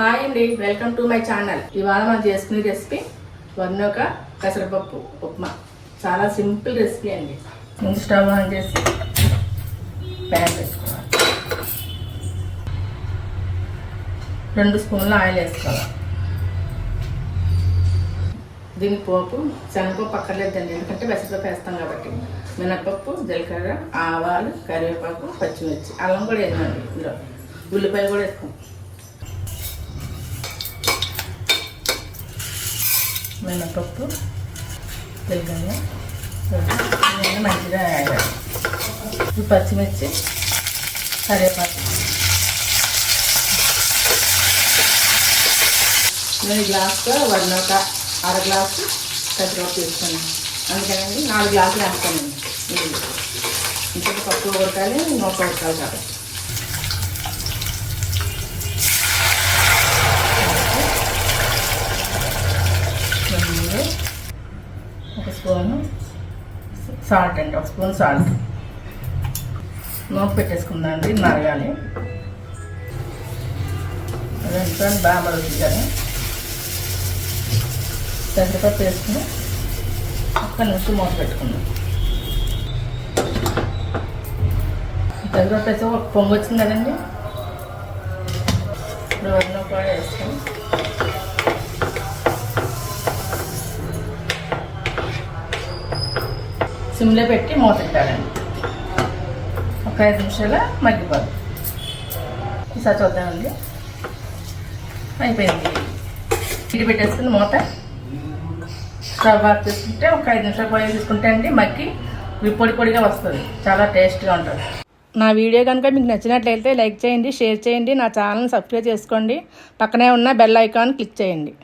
Hi అండి welcome to my channel. ఇవాళ మనం చేసుకునే రెసిపీ వన్నొక పెసరపప్పు ఉప్మా. చాలా సింపుల్ రెసిపీ అండి. ముందు స్టవ్ ఆన్ చేసి ప్యాన్ వేసుకోవాలి రెండు స్పూన్ల ఆయిల్ వేసుకోవాలి. దీని పోపు శనగపప్పు అక్కర్లేదండి ఎందుకంటే పెసరపప్పు వేస్తాం కాబట్టి. మినపప్పు జీలకర్ర ఆవాలు కరివేపాకు పచ్చిమిర్చి అల్లం కూడా వేయండి ఇందులో. ఉల్లిపాయలు కూడా వేసుకోండి. మినపప్పు తెల్లగా ఇవన్నీ మంచిగా వేయాలి పచ్చిమిర్చి కరివేపాకు. నేను గ్లాస్తో ఒక అర గ్లాసు పెద్దపప్పు తీసుకున్నాను అందుకేనండి నాలుగు గ్లాసులు వేస్తానండి ఇంకొక పప్పు కొట్టాలి నూక కొట్టాలి కాబట్టి ముందు ఒక స్పూను సాల్ట్ అండి ఒక స్పూన్ సాల్ట్. నోపు పెట్టేసుకుందాం అండి నరగాలి. అదంతా బాగా మరుగుతుంది కదా పెసరపప్పు వేసుకుని ఒక్క నిమిషం మూత పెట్టుకుందాం. పెసరపప్పు వేసి ఒక పొంగు వచ్చింది కదండి. ఇప్పుడు వదిన కూడా వేసుకొని సిమ్లో పెట్టి మూత పెట్టాలండి. ఒక ఐదు నిమిషాల మగ్గిపోదు. ఈసారి చూద్దామండి. అయిపోయింది. ఇది పెట్టేసుకుని మూత. స్టవ్ ఆఫ్ చేసుకుంటే ఒక ఐదు నిమిషాలు పోయి తీసుకుంటే అండి మగ్గి పొడి పొడిగా వస్తుంది. చాలా టేస్ట్గా ఉంటుంది. నా వీడియో కనుక మీకు నచ్చినట్లయితే లైక్ చేయండి షేర్ చేయండి నా ఛానల్ని సబ్స్క్రైబ్ చేసుకోండి. పక్కనే ఉన్న బెల్ ఐకాన్ క్లిక్ చేయండి.